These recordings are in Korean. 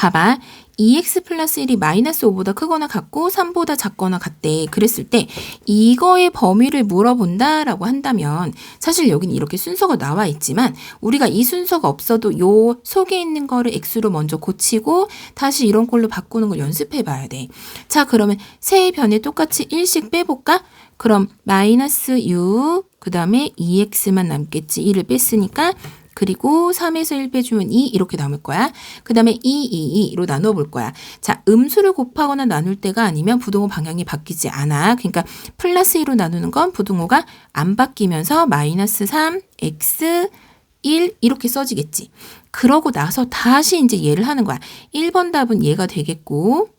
봐봐. 2x 플러스 1이 마이너스 5보다 크거나 같고 3보다 작거나 같대. 그랬을 때 이거의 범위를 물어본다 라고 한다면 사실 여기는 이렇게 순서가 나와 있지만 우리가 이 순서가 없어도 요 속에 있는 거를 x로 먼저 고치고 다시 이런 걸로 바꾸는 걸 연습해 봐야 돼. 자, 그러면 세 변에 똑같이 1씩 빼볼까? 그럼 마이너스 6, 그 다음에 2x만 남겠지. 1을 뺐으니까 그리고 3에서 1 빼주면 2 이렇게 남을 거야. 그 다음에 2, 2, 2로 나눠볼 거야. 자, 음수를 곱하거나 나눌 때가 아니면 부동호 방향이 바뀌지 않아. 그러니까 플러스 2로 나누는 건 부동호가 안 바뀌면서 마이너스 3, x, 1 이렇게 써지겠지. 그러고 나서 다시 이제 얘를 하는 거야. 1번 답은 얘가 되겠고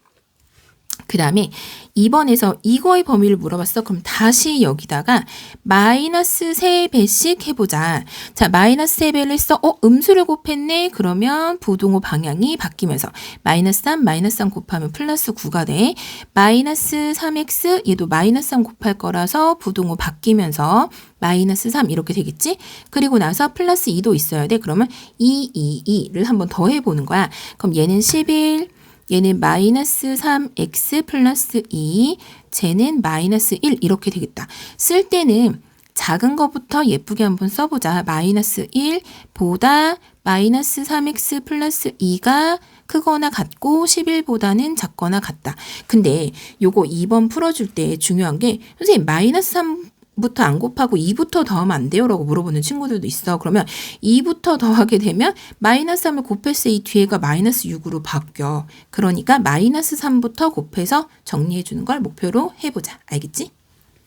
그 다음에 2번에서 이거의 범위를 물어봤어. 그럼 다시 여기다가 마이너스 3배씩 해보자. 자, 마이너스 3배를 했어. 어, 음수를 곱했네. 그러면 부동호 방향이 바뀌면서 마이너스 3, 마이너스 3 곱하면 플러스 9가 돼. 마이너스 3x, 얘도 마이너스 3 곱할 거라서 부동호 바뀌면서 마이너스 3 이렇게 되겠지? 그리고 나서 플러스 2도 있어야 돼. 그러면 2, 2, 2를 한번 더 해보는 거야. 그럼 얘는 11, 얘는 마이너스 3x 플러스 2, 쟤는 마이너스 1 이렇게 되겠다. 쓸 때는 작은 거부터 예쁘게 한번 써보자. 마이너스 1보다 마이너스 3x 플러스 2가 크거나 같고 11보다는 작거나 같다. 근데 요거 2번 풀어줄 때 중요한 게 선생님 마이너스 3 부터 안 곱하고 2부터 더하면 안 돼요? 라고 물어보는 친구들도 있어. 그러면 2부터 더하게 되면 마이너스 3을 곱했을 때 이 뒤에가 마이너스 6으로 바뀌어. 그러니까 마이너스 3부터 곱해서 정리해 주는 걸 목표로 해보자. 알겠지?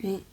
네.